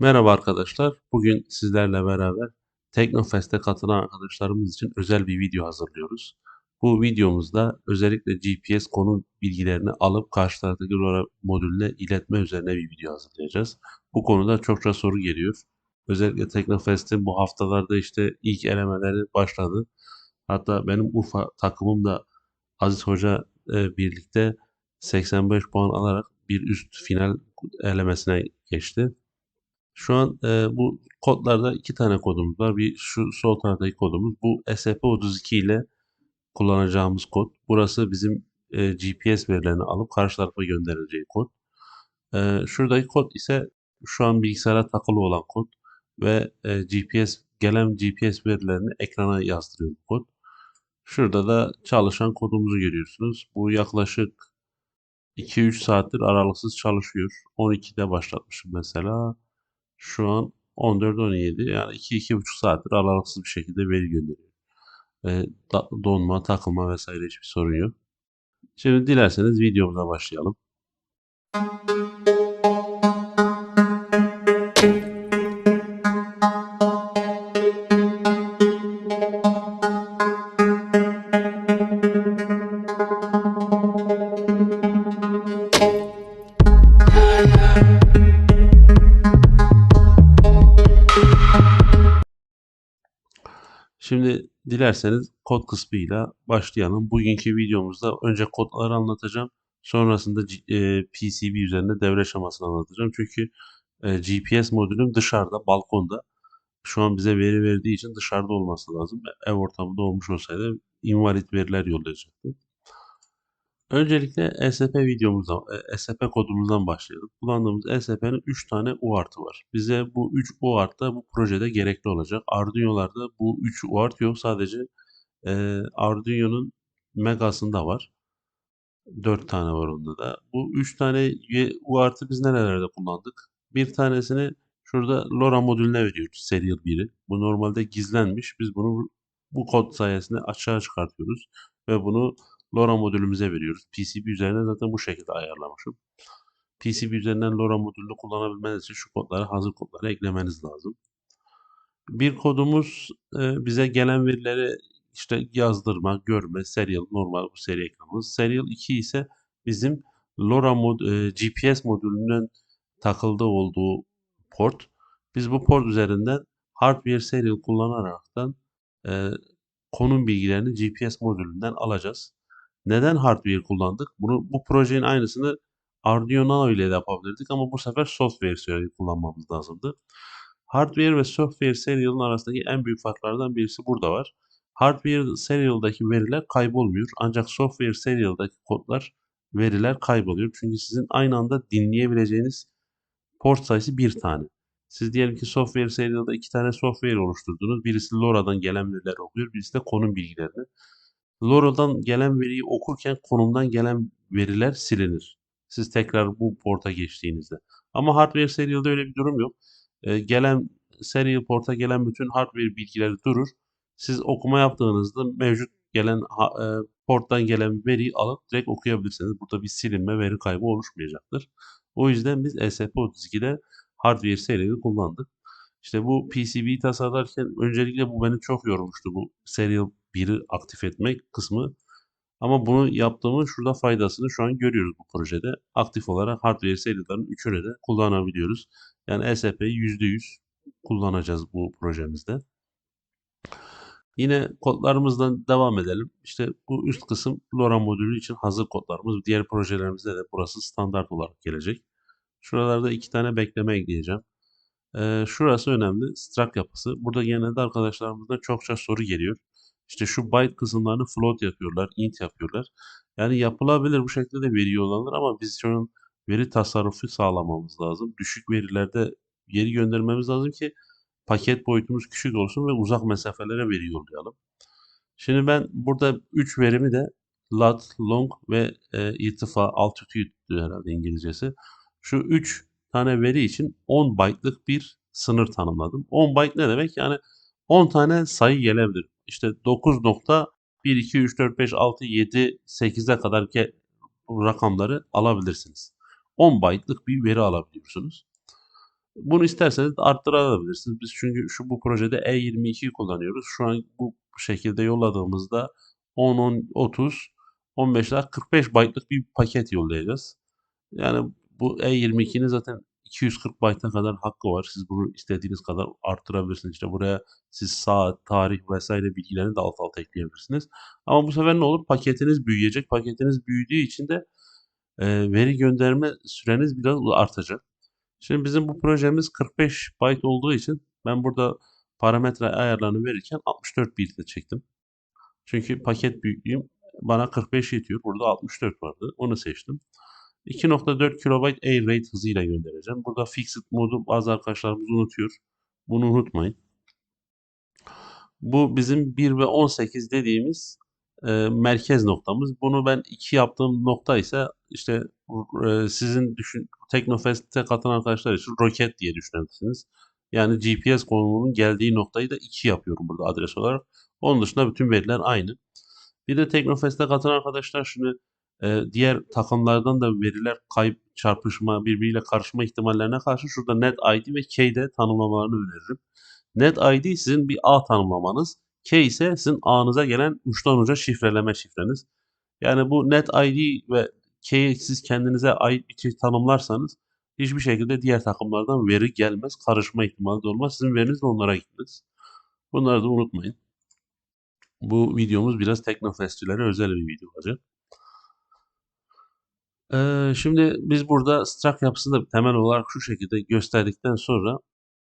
Merhaba arkadaşlar. Bugün sizlerle beraber Teknofest'e katılan arkadaşlarımız için özel bir video hazırlıyoruz. Bu videomuzda özellikle GPS konum bilgilerini alıp karşı taraftaki LoRa modülüne iletme üzerine bir video hazırlayacağız. Bu konuda çokça soru geliyor. Özellikle Teknofest'in bu haftalarda işte ilk elemeleri başladı. Hatta benim Urfa takımım da Aziz Hoca e, birlikte 85 puan alarak bir üst final elemesine geçti. Şu an e, bu kodlarda iki tane kodumuz var. Bir şu sol taraftaki kodumuz. Bu SP32 ile kullanacağımız kod. Burası bizim e, GPS verilerini alıp karşı tarafa göndereceği kod. E, şuradaki kod ise şu an bilgisayara takılı olan kod ve e, GPS gelen GPS verilerini ekrana yazdırıyor bu kod. Şurada da çalışan kodumuzu görüyorsunuz. Bu yaklaşık 2-3 saattir aralıksız çalışıyor. 12'de başlatmışım mesela. Şu an 14-17 yani 2-2,5 saattir aralıksız bir şekilde veri gönderiyor. E, donma, takılma vesaire hiçbir sorun yok. Şimdi dilerseniz videomuza başlayalım. Şimdi dilerseniz kod kısmıyla başlayalım. Bugünkü videomuzda önce kodları anlatacağım. Sonrasında e, PCB üzerinde devre aşamasını anlatacağım. Çünkü e, GPS modülüm dışarıda, balkonda. Şu an bize veri verdiği için dışarıda olması lazım. Ev ortamında olmuş olsaydı invalid veriler yollayacaktı. Öncelikle ESP videomuzdan, ESP kodumuzdan başlayalım. Kullandığımız ESP'nin 3 tane UART'ı var. Bize bu 3 UART da bu projede gerekli olacak. Arduino'larda bu 3 UART yok. Sadece e, Arduino'nun Mega'sında var. 4 tane var onda da. Bu 3 tane UART'ı biz nerelerde kullandık? Bir tanesini şurada LoRa modülüne veriyoruz. Serial 1'i. Bu normalde gizlenmiş. Biz bunu bu kod sayesinde açığa çıkartıyoruz. Ve bunu LoRa modülümüze veriyoruz. PCB üzerine zaten bu şekilde ayarlamışım. PCB üzerinden LoRa modülünü kullanabilmeniz için şu kodları, hazır kodları eklemeniz lazım. Bir kodumuz e, bize gelen verileri işte yazdırma, görme, serial normal bu seri ekranımız. Serial 2 ise bizim LoRa mod, e, GPS modülünün takıldığı olduğu port. Biz bu port üzerinden hardware serial kullanaraktan e, konum bilgilerini GPS modülünden alacağız. Neden hardware kullandık? Bunu bu projenin aynısını Arduino Nano ile de yapabilirdik ama bu sefer software serial kullanmamız lazımdı. Hardware ve software serial'ın arasındaki en büyük farklardan birisi burada var. Hardware serial'daki veriler kaybolmuyor ancak software serial'daki kodlar veriler kayboluyor. Çünkü sizin aynı anda dinleyebileceğiniz port sayısı bir tane. Siz diyelim ki software serial'da iki tane software oluşturdunuz. Birisi LoRa'dan gelen veriler okuyor, birisi de konum bilgilerini. LoRa'dan gelen veriyi okurken konumdan gelen veriler silinir. Siz tekrar bu porta geçtiğinizde. Ama hardware serial'da öyle bir durum yok. Ee, gelen serial porta gelen bütün hardware bilgileri durur. Siz okuma yaptığınızda mevcut gelen e, porttan gelen veriyi alıp direkt okuyabilirsiniz. Burada bir silinme, veri kaybı oluşmayacaktır. O yüzden biz ESP32'de hardware serial'i kullandık. İşte bu PCB'yi tasarlarken öncelikle bu beni çok yormuştu bu serial 1'i aktif etmek kısmı. Ama bunu yaptığımız şurada faydasını şu an görüyoruz bu projede. Aktif olarak hardware serilerin üçünü de kullanabiliyoruz. Yani ESP'yi %100 kullanacağız bu projemizde. Yine kodlarımızdan devam edelim. İşte bu üst kısım LoRa modülü için hazır kodlarımız. Diğer projelerimizde de burası standart olarak gelecek. Şuralarda iki tane bekleme ekleyeceğim. Ee, şurası önemli. Struct yapısı. Burada genelde arkadaşlarımızdan çokça soru geliyor. İşte şu byte kısımlarını float yapıyorlar, int yapıyorlar. Yani yapılabilir bu şekilde de veri yollanır ama biz şu an veri tasarrufu sağlamamız lazım. Düşük verilerde veri göndermemiz lazım ki paket boyutumuz küçük olsun ve uzak mesafelere veri yollayalım. Şimdi ben burada 3 verimi de lat, long ve e, irtifa, altitude herhalde İngilizcesi. Şu 3 tane veri için 10 byte'lık bir sınır tanımladım. 10 byte ne demek? Yani 10 tane sayı gelebilir. İşte 9.1, 2, 3, 4, 5, 6, 7, 8'e kadar ki rakamları alabilirsiniz. 10 byte'lık bir veri alabiliyorsunuz. Bunu isterseniz arttırabilirsiniz. Biz çünkü şu bu projede E22'yi kullanıyoruz. Şu an bu şekilde yolladığımızda 10, 10, 30, 15 ila 45 byte'lık bir paket yollayacağız. Yani bu E22'nin zaten 240 byte'a kadar hakkı var. Siz bunu istediğiniz kadar arttırabilirsiniz. İşte buraya siz saat, tarih vesaire bilgilerini de alt alta ekleyebilirsiniz. Ama bu sefer ne olur? Paketiniz büyüyecek. Paketiniz büyüdüğü için de e, veri gönderme süreniz biraz artacak. Şimdi bizim bu projemiz 45 byte olduğu için ben burada parametre ayarlarını verirken 64 bit çektim. Çünkü paket büyüklüğüm bana 45 yetiyor. Burada 64 vardı. Onu seçtim. 2.4 KB air rate hızıyla göndereceğim. Burada fixed modu bazı arkadaşlarımız unutuyor. Bunu unutmayın. Bu bizim 1 ve 18 dediğimiz e, merkez noktamız. Bunu ben 2 yaptığım nokta ise işte e, sizin düşün Teknofest'e katılan arkadaşlar için roket diye düşünebilirsiniz. Yani GPS konumunun geldiği noktayı da 2 yapıyorum burada adres olarak. Onun dışında bütün veriler aynı. Bir de Teknofest'e katılan arkadaşlar şunu e, diğer takımlardan da veriler kayıp, çarpışma, birbiriyle karışma ihtimallerine karşı şurada net ID ve key'de tanımlamalarını öneririm. Net ID sizin bir A tanımlamanız. K ise sizin A'nıza gelen uçtan uca şifreleme şifreniz. Yani bu net ID ve K'yi siz kendinize ait bir şey tanımlarsanız hiçbir şekilde diğer takımlardan veri gelmez. Karışma ihtimali de olmaz. Sizin veriniz de onlara gitmez. Bunları da unutmayın. Bu videomuz biraz Teknofestçilere özel bir video olacak. Ee, şimdi biz burada struct yapısını da temel olarak şu şekilde gösterdikten sonra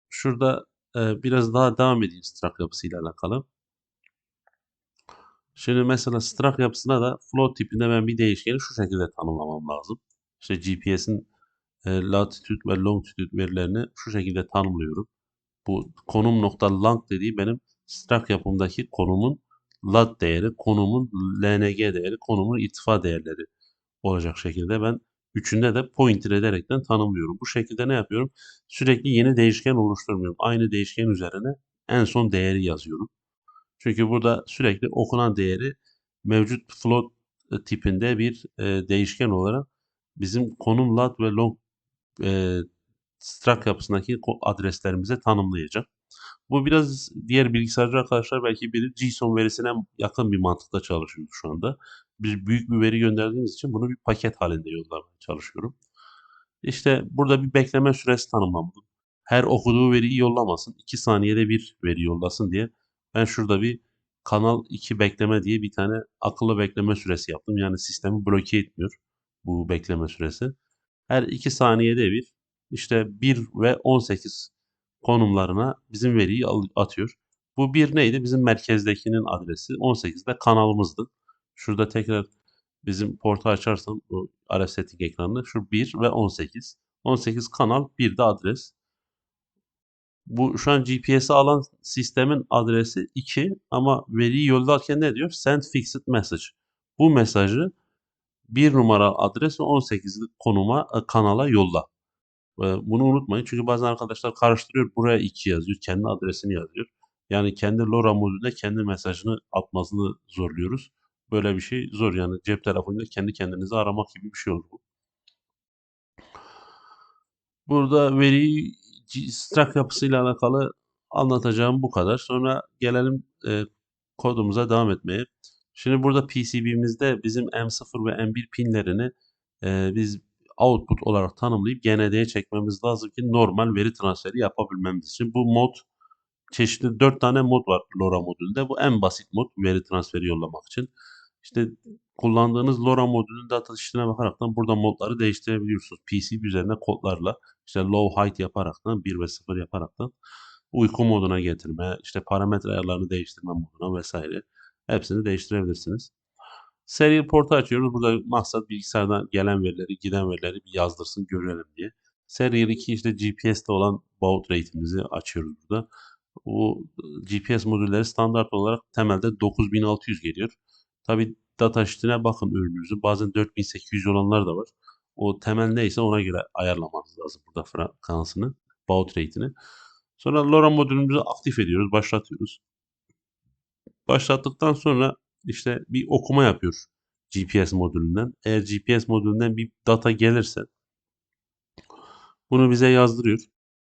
şurada e, biraz daha devam edeyim struct yapısıyla alakalı. Şimdi mesela struct yapısına da float tipinde ben bir değişkeni şu şekilde tanımlamam lazım. İşte GPS'in e, latitude ve longitude verilerini şu şekilde tanımlıyorum. Bu konum nokta lang dediği benim struct yapımdaki konumun lat değeri, konumun lng değeri, konumun irtifa değerleri olacak şekilde ben üçünde de pointer ederekten tanımlıyorum. Bu şekilde ne yapıyorum? Sürekli yeni değişken oluşturmuyorum. Aynı değişken üzerine en son değeri yazıyorum. Çünkü burada sürekli okunan değeri mevcut float e, tipinde bir e, değişken olarak bizim konum lat ve long e, struct yapısındaki adreslerimize tanımlayacak. Bu biraz diğer bilgisayarcı arkadaşlar belki bilir JSON verisine yakın bir mantıkla çalışıyoruz şu anda. Biz büyük bir veri gönderdiğimiz için bunu bir paket halinde yollamaya çalışıyorum. İşte burada bir bekleme süresi tanımlamadım. Her okuduğu veriyi yollamasın. 2 saniyede bir veri yollasın diye ben şurada bir kanal 2 bekleme diye bir tane akıllı bekleme süresi yaptım. Yani sistemi bloke etmiyor bu bekleme süresi. Her 2 saniyede bir işte 1 ve 18 konumlarına bizim veriyi atıyor. Bu bir neydi? Bizim merkezdekinin adresi. 18 de kanalımızdı. Şurada tekrar bizim portu açarsam bu RF setting ekranında şu 1 ve 18. 18 kanal, bir de adres. Bu şu an GPS'i alan sistemin adresi 2 ama veriyi yollarken ne diyor? Send fixed message. Bu mesajı bir numara adres ve 18 konuma e, kanala yolla. Bunu unutmayın çünkü bazen arkadaşlar karıştırıyor. Buraya 2 yazıyor. Kendi adresini yazıyor. Yani kendi LoRa modülüne kendi mesajını atmasını zorluyoruz. Böyle bir şey zor yani cep telefonuyla kendi kendinizi aramak gibi bir şey oldu bu. Burada veri struct yapısıyla alakalı anlatacağım bu kadar. Sonra gelelim e, kodumuza devam etmeye. Şimdi burada PCB'mizde bizim M0 ve M1 pinlerini e, biz output olarak tanımlayıp GND'ye çekmemiz lazım ki normal veri transferi yapabilmemiz için. Bu mod çeşitli 4 tane mod var LoRa modülünde. Bu en basit mod veri transferi yollamak için. İşte kullandığınız LoRa modülünün data sheet'ine bakaraktan burada modları değiştirebiliyorsunuz. PCB üzerine kodlarla işte low height yaparaktan 1 ve 0 yaparaktan uyku moduna getirme, işte parametre ayarlarını değiştirme moduna vesaire hepsini değiştirebilirsiniz. Serial portu açıyoruz. Burada maksat bilgisayardan gelen verileri, giden verileri bir yazdırsın görelim diye. Serial 2 işte GPS'te olan baud rate'imizi açıyoruz burada. Bu GPS modülleri standart olarak temelde 9600 geliyor. Tabi data sheet'ine bakın ürününüzü. Bazen 4800 olanlar da var. O temel neyse ona göre ayarlamanız lazım burada frekansını, baud rate'ini. Sonra LoRa modülümüzü aktif ediyoruz, başlatıyoruz. Başlattıktan sonra işte bir okuma yapıyor GPS modülünden. Eğer GPS modülünden bir data gelirse bunu bize yazdırıyor.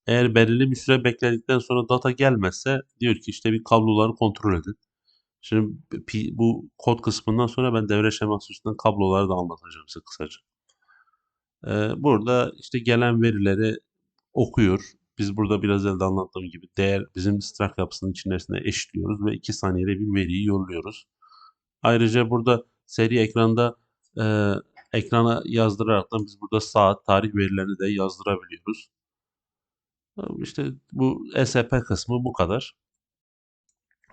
Eğer belirli bir süre bekledikten sonra data gelmezse diyor ki işte bir kabloları kontrol edin. Şimdi bu kod kısmından sonra ben devre şeması üstünden kabloları da anlatacağım size kısaca. Ee, burada işte gelen verileri okuyor. Biz burada biraz elde anlattığım gibi değer bizim strak yapısının içerisine eşliyoruz ve 2 saniyede bir veriyi yolluyoruz. Ayrıca burada seri ekranda e, ekrana yazdıraraktan biz burada saat, tarih verilerini de yazdırabiliyoruz. İşte bu SP kısmı bu kadar.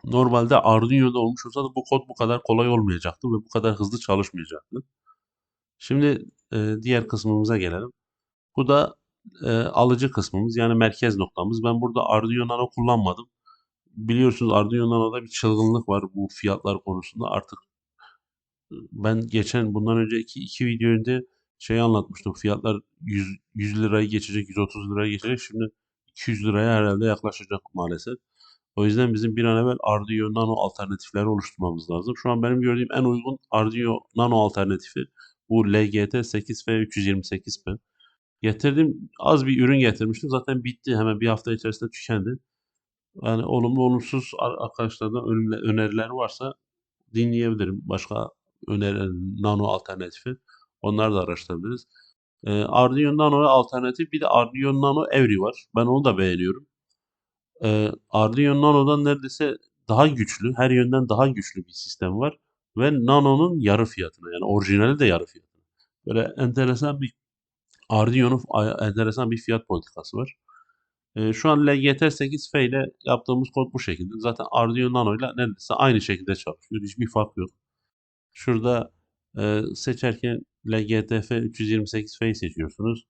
Normalde Arduino'da olmuş olsa da bu kod bu kadar kolay olmayacaktı ve bu kadar hızlı çalışmayacaktı. Şimdi e, diğer kısmımıza gelelim. Bu da e, alıcı kısmımız yani merkez noktamız. Ben burada Arduino Nano kullanmadım. Biliyorsunuz Arduino Nano'da bir çılgınlık var bu fiyatlar konusunda. Artık ben geçen bundan önceki iki video önce şey anlatmıştım. Fiyatlar 100, 100 lirayı geçecek, 130 liraya geçecek. Şimdi 200 liraya herhalde yaklaşacak maalesef. O yüzden bizim bir an evvel Arduino Nano alternatifleri oluşturmamız lazım. Şu an benim gördüğüm en uygun Arduino Nano alternatifi bu LGT 8F 328P. Getirdim az bir ürün getirmiştim. Zaten bitti. Hemen bir hafta içerisinde tükendi. Yani olumlu olumsuz arkadaşlardan öneriler varsa dinleyebilirim. Başka öneri nano alternatifi. Onları da araştırabiliriz. Ee, Arduino Nano alternatif bir de Arduino Nano Every var. Ben onu da beğeniyorum. Ee, Arduino Nano'dan neredeyse daha güçlü, her yönden daha güçlü bir sistem var. Ve Nano'nun yarı fiyatına yani orijinali de yarı fiyatına. Böyle enteresan bir Arduino'nun enteresan bir fiyat politikası var. Ee, şu an LGT8F ile yaptığımız kod bu şekilde. Zaten Arduino Nano ile neredeyse aynı şekilde çalışıyor. Hiçbir fark yok. Şurada e, seçerken LGTF 328F'yi seçiyorsunuz.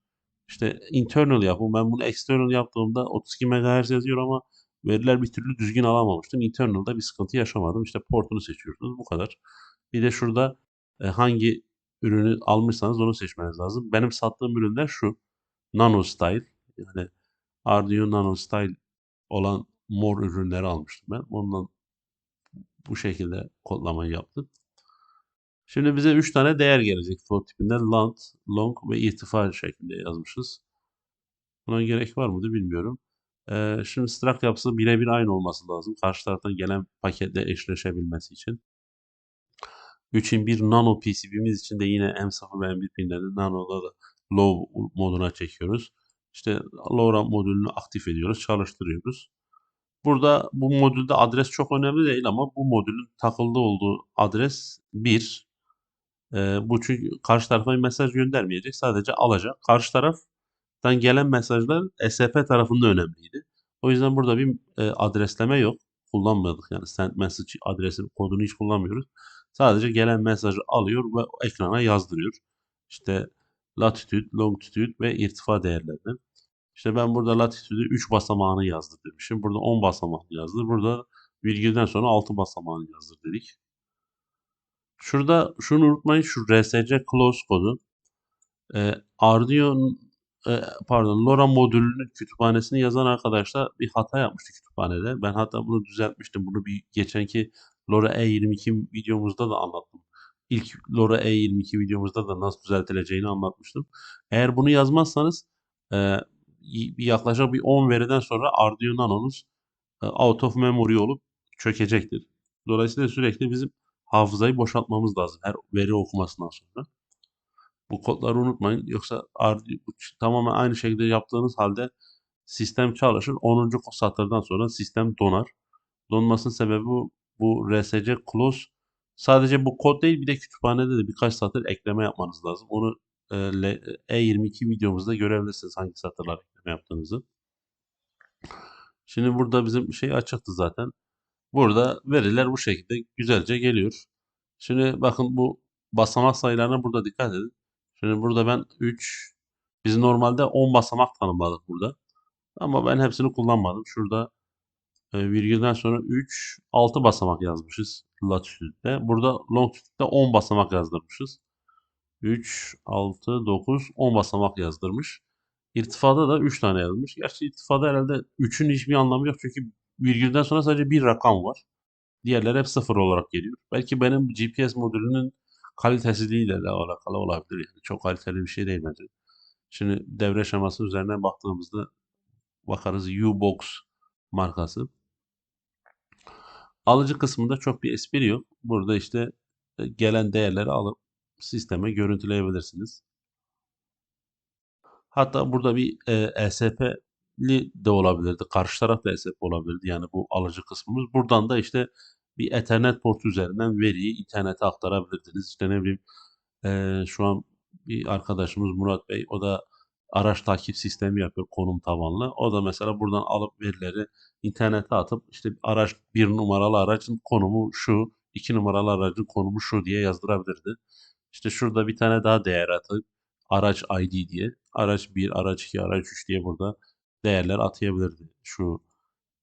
İşte internal yapım. Ben bunu external yaptığımda 32 MHz yazıyor ama veriler bir türlü düzgün alamamıştım. Internal'da bir sıkıntı yaşamadım. İşte portunu seçiyorsunuz. Bu kadar. Bir de şurada e, hangi ürünü almışsanız onu seçmeniz lazım. Benim sattığım ürünler şu. Nano Style. Yani Arduino Nano Style olan mor ürünleri almıştım ben. Ondan bu şekilde kodlamayı yaptım. Şimdi bize 3 tane değer gelecek float tipinde long, long ve irtifa şeklinde yazmışız. Buna gerek var mıydı bilmiyorum. Ee, şimdi struct yapısı birebir aynı olması lazım. Karşı taraftan gelen paketle eşleşebilmesi için. 3'in bir nano PCB'miz için de yine M0 ve M1 pinlerini nano'da da low moduna çekiyoruz. İşte LoRa modülünü aktif ediyoruz, çalıştırıyoruz. Burada bu modülde adres çok önemli değil ama bu modülün takıldığı olduğu adres 1. Ee, bu çünkü karşı tarafa bir mesaj göndermeyecek. Sadece alacak. Karşı taraftan gelen mesajlar SP tarafında önemliydi. O yüzden burada bir e, adresleme yok. Kullanmadık yani send message adresi kodunu hiç kullanmıyoruz. Sadece gelen mesajı alıyor ve ekrana yazdırıyor. İşte latitude, longitude ve irtifa değerlerini. İşte ben burada latitude'ü 3 basamağını yazdır demişim. Burada 10 basamağını yazdır. Burada virgülden sonra 6 basamağını yazdır dedik. Şurada şunu unutmayın şu RSC close kodu e, Arduino e, pardon LoRa modülünün kütüphanesini yazan arkadaşlar bir hata yapmıştı kütüphanede. Ben hatta bunu düzeltmiştim. Bunu bir geçenki LoRa E22 videomuzda da anlattım. İlk LoRa E22 videomuzda da nasıl düzeltileceğini anlatmıştım. Eğer bunu yazmazsanız e, yaklaşık bir 10 veriden sonra Arduino Nano'nuz e, out of memory olup çökecektir. Dolayısıyla sürekli bizim hafızayı boşaltmamız lazım her veri okumasından sonra. Bu kodları unutmayın. Yoksa tamamen aynı şekilde yaptığınız halde sistem çalışır. 10. satırdan sonra sistem donar. Donmasının sebebi bu, bu RSC close sadece bu kod değil bir de kütüphanede de birkaç satır ekleme yapmanız lazım. Onu e, E22 videomuzda görebilirsiniz hangi satırlar ekleme yaptığınızı. Şimdi burada bizim şey açıktı zaten. Burada veriler bu şekilde güzelce geliyor. Şimdi bakın bu basamak sayılarına burada dikkat edin. Şimdi burada ben 3 biz normalde 10 basamak tanımladık burada. Ama ben hepsini kullanmadım. Şurada e, virgülden sonra 3 6 basamak yazmışız latitude'de. Burada longitude'de 10 basamak yazdırmışız. 3 6 9 10 basamak yazdırmış. İrtifada da 3 tane yazmış. Gerçi irtifada herhalde 3'ün hiçbir anlamı yok çünkü virgülden sonra sadece bir rakam var. Diğerleri hep sıfır olarak geliyor. Belki benim GPS modülünün kalitesizliğiyle de alakalı olabilir. Yani çok kaliteli bir şey değil bence. Şimdi devre şeması üzerine baktığımızda bakarız U-Box markası. Alıcı kısmında çok bir espri yok. Burada işte e, gelen değerleri alıp sisteme görüntüleyebilirsiniz. Hatta burada bir e, ESP'li de olabilirdi. Karşı taraf da ESP olabilirdi. Yani bu alıcı kısmımız. Buradan da işte bir Ethernet portu üzerinden veriyi internete aktarabilirdiniz. İşte ne bileyim e, şu an bir arkadaşımız Murat Bey o da araç takip sistemi yapıyor konum tabanlı. O da mesela buradan alıp verileri internete atıp işte araç bir numaralı aracın konumu şu, iki numaralı aracın konumu şu diye yazdırabilirdi. İşte şurada bir tane daha değer atıp araç ID diye araç 1, araç 2, araç 3 diye burada değerler atayabilirdi. Şu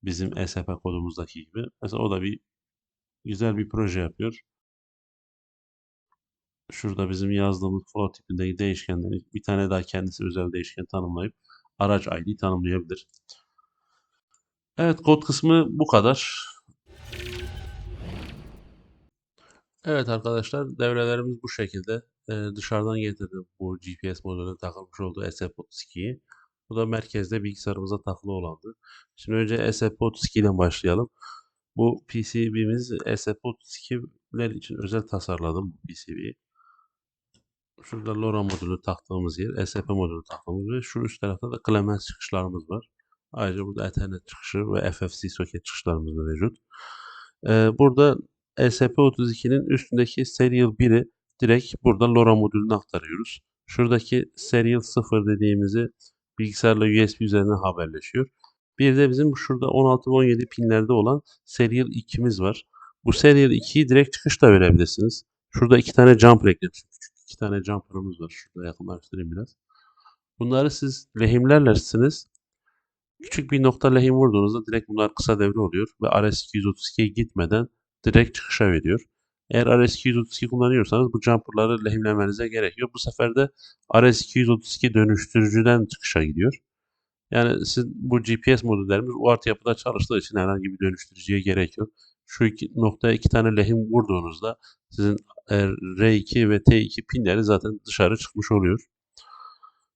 bizim ESP kodumuzdaki gibi. Mesela o da bir güzel bir proje yapıyor. Şurada bizim yazdığımız float tipindeki değişkenleri bir tane daha kendisi özel değişken tanımlayıp araç ID tanımlayabilir. Evet kod kısmı bu kadar. Evet arkadaşlar devrelerimiz bu şekilde. Ee, dışarıdan getirdim bu GPS modülüne takılmış olduğu SF32'yi. Bu da merkezde bilgisayarımıza takılı olandı. Şimdi önce SF32 ile başlayalım. Bu PCB'miz SF32'ler için özel tasarladım bu PCB'yi. Şurada LoRa modülü taktığımız yer, SP modülü taktığımız ve şu üst tarafta da Clemens çıkışlarımız var. Ayrıca burada Ethernet çıkışı ve FFC soket çıkışlarımız mevcut. Ee, burada ESP32'nin üstündeki Serial 1'i direkt burada LoRa modülüne aktarıyoruz. Şuradaki Serial 0 dediğimizi bilgisayarla USB üzerinden haberleşiyor. Bir de bizim şurada 16 ve 17 pinlerde olan Serial 2'miz var. Bu Serial 2'yi direkt çıkışta verebilirsiniz. Şurada iki tane jumper. Küçük iki tane jumper'ımız var. Şurada yakınlaştırayım biraz. Bunları siz lehimlerlersiniz. Küçük bir nokta lehim vurduğunuzda direkt bunlar kısa devre oluyor ve RS232'ye gitmeden direkt çıkışa veriyor. Eğer RS232 kullanıyorsanız bu jumper'ları lehimlemenize gerek yok. Bu sefer de RS232 dönüştürücüden çıkışa gidiyor. Yani siz bu GPS modüllerimiz UART yapıda çalıştığı için herhangi bir dönüştürücüye gerek yok. Şu iki noktaya iki tane lehim vurduğunuzda sizin e, R2 ve T2 pinleri zaten dışarı çıkmış oluyor.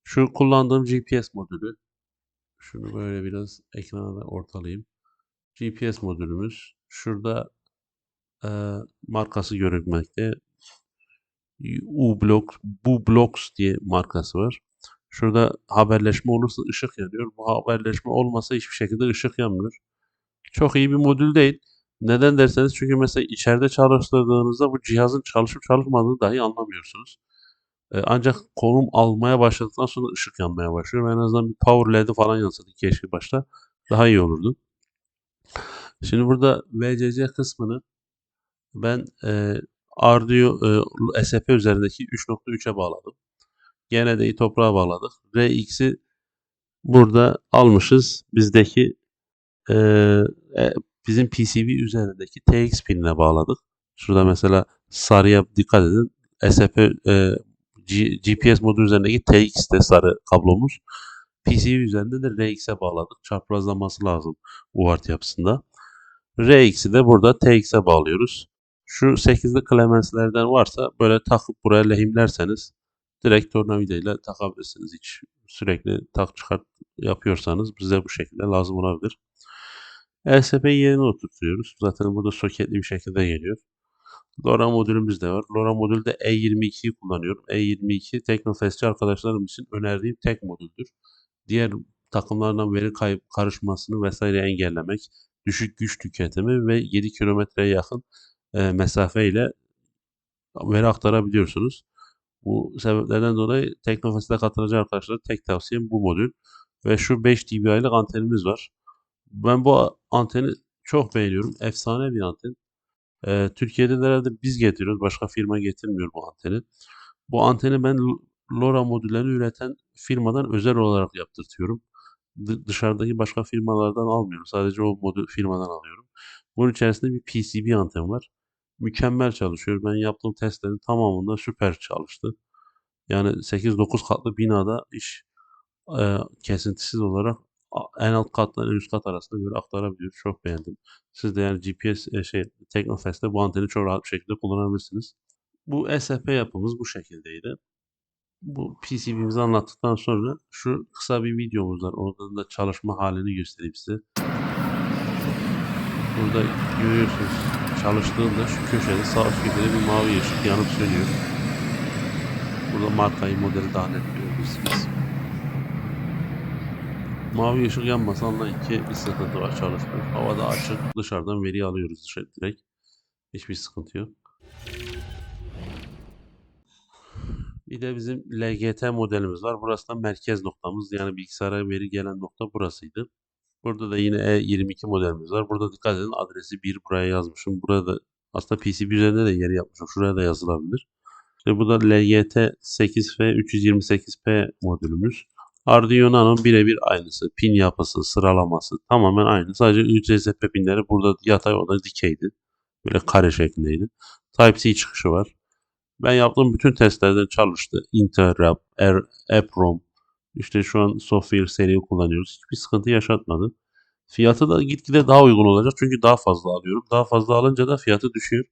Şu kullandığım GPS modülü. Şunu böyle biraz ekrana da ortalayayım. GPS modülümüz. Şurada e, markası görünmekte. U-Block, bu Blocks diye markası var. Şurada haberleşme olursa ışık yanıyor. Bu haberleşme olmasa hiçbir şekilde ışık yanmıyor. Çok iyi bir modül değil. Neden derseniz çünkü mesela içeride çalıştırdığınızda bu cihazın çalışıp çalışmadığını dahi anlamıyorsunuz. Ee, ancak konum almaya başladıktan sonra ışık yanmaya başlıyor. En azından bir power led'i falan yansıdı keşke başta. Daha iyi olurdu. Şimdi burada VCC kısmını ben e, Arduino e, SP üzerindeki 3.3'e bağladım. GND'yi toprağa bağladık. RX'i burada almışız. Bizdeki e, e, bizim PCB üzerindeki TX pinine bağladık. Şurada mesela sarıya dikkat edin. SP e, G, GPS modu üzerindeki TX'te sarı kablomuz. PCB üzerinde de RX'e bağladık. Çaprazlaması lazım UART yapısında. RX'i de burada TX'e bağlıyoruz. Şu 8'li Clemens'lerden varsa böyle takıp buraya lehimlerseniz direkt tornavida ile takabilirsiniz. Hiç sürekli tak çıkart yapıyorsanız bize bu şekilde lazım olabilir. LSP'yi yerine oturtuyoruz. Zaten burada soketli bir şekilde geliyor. LoRa modülümüz de var. LoRa modülde E22'yi kullanıyorum. E22 Teknofestçi arkadaşlarım için önerdiğim tek modüldür. Diğer takımlardan veri kayıp karışmasını vesaire engellemek, düşük güç tüketimi ve 7 kilometreye yakın e, mesafeyle veri aktarabiliyorsunuz. Bu sebeplerden dolayı Teknofest'e katılacak arkadaşlar tek tavsiyem bu modül. Ve şu 5 dB'lik antenimiz var. Ben bu anteni çok beğeniyorum. Efsane bir anten. Ee, Türkiye'de herhalde biz getiriyoruz. Başka firma getirmiyor bu anteni. Bu anteni ben LoRa modüllerini üreten firmadan özel olarak yaptırtıyorum. D- dışarıdaki başka firmalardan almıyorum. Sadece o modül firmadan alıyorum. Bunun içerisinde bir PCB anten var. Mükemmel çalışıyor. Ben yaptığım testlerin tamamında süper çalıştı. Yani 8-9 katlı binada iş e, kesintisiz olarak en alt katla en üst kat arasında böyle aktarabiliyor. Çok beğendim. Siz de yani GPS e, şey Teknofest'te bu anteni çok rahat bir şekilde kullanabilirsiniz. Bu SP yapımız bu şekildeydi. bu PCB'mizi anlattıktan sonra şu kısa bir videomuz var. Oradan da çalışma halini göstereyim size. Burada görüyorsunuz çalıştığında şu köşede sağ üst köşede bir mavi ışık yanıp sönüyor. Burada markayı modeli daha net görebilirsiniz. Mavi ışık yanmasa anlayın ki bir sıkıntı var çalışmıyor. Havada açık dışarıdan veri alıyoruz dışarı direkt. Hiçbir sıkıntı yok. Bir de bizim LGT modelimiz var. Burası da merkez noktamız. Yani bilgisayara veri gelen nokta burasıydı. Burada da yine E22 modelimiz var. Burada dikkat edin adresi 1 buraya yazmışım. Burada aslında PCB üzerinde de yeri yapmışım. Şuraya da yazılabilir. İşte bu da LGT 8F 328P modülümüz. Arduino Nano'nun birebir aynısı. Pin yapısı, sıralaması tamamen aynı. Sadece UCSP pinleri burada yatay orada dikeydi. Böyle kare şeklindeydi. Type-C çıkışı var. Ben yaptığım bütün testlerde çalıştı. Interrupt, er, EPROM, işte şu an Software seri kullanıyoruz. Hiçbir sıkıntı yaşatmadı. Fiyatı da gitgide daha uygun olacak. Çünkü daha fazla alıyorum. Daha fazla alınca da fiyatı düşüyor.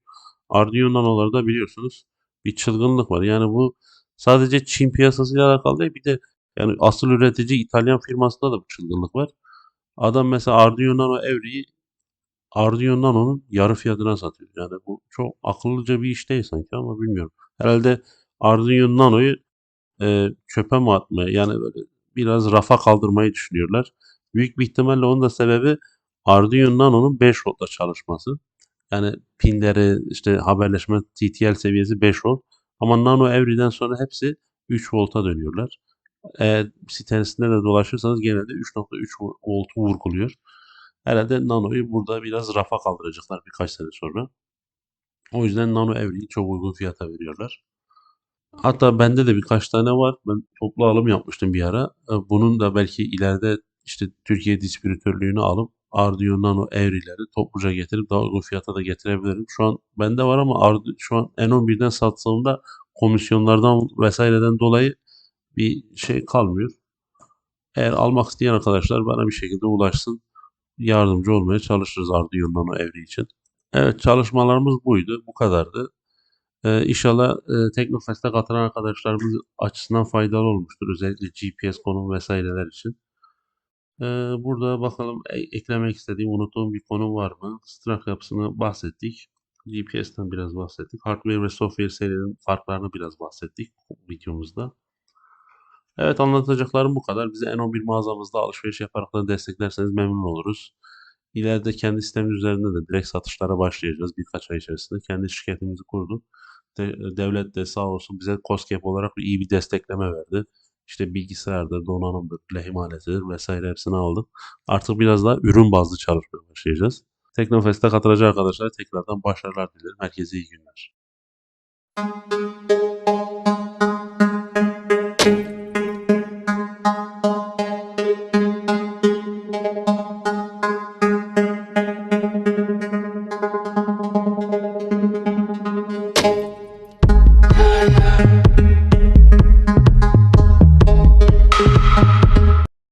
Arduino Nano'larda biliyorsunuz bir çılgınlık var. Yani bu sadece Çin piyasasıyla alakalı değil. Bir de yani asıl üretici İtalyan firmasında da bu çılgınlık var. Adam mesela Arduino Nano Evri'yi Arduino Nano'nun yarı fiyatına satıyor. Yani bu çok akıllıca bir iş değil sanki ama bilmiyorum. Herhalde Arduino Nano'yu e, çöpe mi atmaya yani böyle biraz rafa kaldırmayı düşünüyorlar. Büyük bir ihtimalle onun da sebebi Arduino Nano'nun 5 voltta çalışması. Yani pinleri işte haberleşme TTL seviyesi 5 volt. Ama Nano Evri'den sonra hepsi 3 volta dönüyorlar. Eğer sitesinde de dolaşırsanız genelde 3.3 voltu vurguluyor. Herhalde Nano'yu burada biraz rafa kaldıracaklar birkaç sene sonra. O yüzden Nano Evri'yi çok uygun fiyata veriyorlar. Hatta bende de birkaç tane var. Ben toplu alım yapmıştım bir ara. E, Bunun da belki ileride işte Türkiye distribütörlüğünü alıp Arduino Nano Evri'leri topluca getirip daha uygun fiyata da getirebilirim. Şu an bende var ama Ardu- şu an N11'den sattığımda komisyonlardan vesaireden dolayı bir şey kalmıyor. Eğer almak isteyen arkadaşlar bana bir şekilde ulaşsın. Yardımcı olmaya çalışırız Arduino Nano Evri için. Evet çalışmalarımız buydu. Bu kadardı. Ee, inşallah e, Teknofest'e katılan arkadaşlarımız açısından faydalı olmuştur. Özellikle GPS konum vesaireler için. Ee, burada bakalım e- eklemek istediğim, unuttuğum bir konu var mı? Struct yapısını bahsettik. GPS'ten biraz bahsettik. Hardware ve software serilerinin farklarını biraz bahsettik videomuzda. Evet anlatacaklarım bu kadar. Bize N11 mağazamızda alışveriş yaparak da desteklerseniz memnun oluruz. İleride kendi sitemiz üzerinde de direkt satışlara başlayacağız birkaç ay içerisinde. Kendi şirketimizi kurduk. De- devlet de sağ olsun bize COSGAP olarak iyi bir destekleme verdi. İşte bilgisayardır, donanımdır, lehim aletidir vesaire hepsini aldık. Artık biraz daha ürün bazlı çalışmaya başlayacağız. Teknofest'e katılacak arkadaşlara tekrardan başarılar dilerim. Herkese iyi günler.